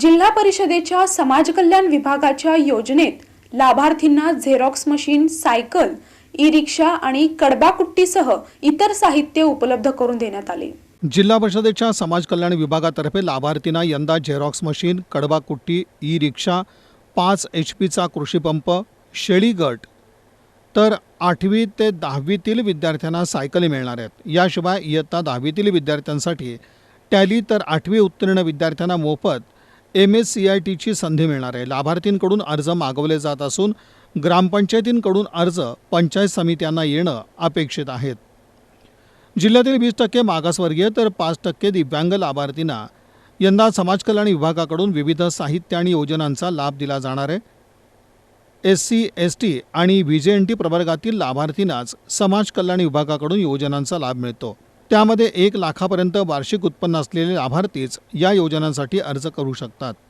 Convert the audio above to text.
जिल्हा परिषदेच्या समाज कल्याण विभागाच्या योजनेत लाभार्थींना xerox machine cycle e rickshaw आणि कडबाकुट्टीसह इतर साहित्य उपलब्ध करून देण्यात आले. जिल्हा परिषदेच्या समाज कल्याण विभागातर्फे लाभार्थींना यंदा झेरॉक्स मशीन कडबाकुट्टी ई रिक्षा पाच एच पीचा कृषीपंप शेळीगट तर आठवी ते दहावीतील विद्यार्थ्यांना सायकली मिळणार आहेत. याशिवाय इयत्ता दहावीतील विद्यार्थ्यांसाठी टॅली तर आठवी उत्तीर्ण विद्यार्थ्यांना मोफत एम एस सी आय टीची संधी मिळणार आहे. लाभार्थींकडून अर्ज मागवले जात असून ग्रामपंचायतींकडून अर्ज पंचायत समित्यांना येणं अपेक्षित आहेत जिल्ह्यातील वीस टक्के मागासवर्गीय तर पाच टक्के दिव्यांग लाभार्थींना यंदा समाज कल्याण विभागाकडून विविध साहित्य आणि योजनांचा लाभ दिला जाणार आहे. एस सी एस टी आणि व्ही जे एन टी प्रवर्गातील लाभार्थींनाच समाज कल्याण विभागाकडून योजनांचा लाभ मिळतो. त्यामध्ये एक लाखापर्यंत वार्षिक उत्पन्न असलेले लाभार्थीच या योजनांसाठी अर्ज करू शकतात.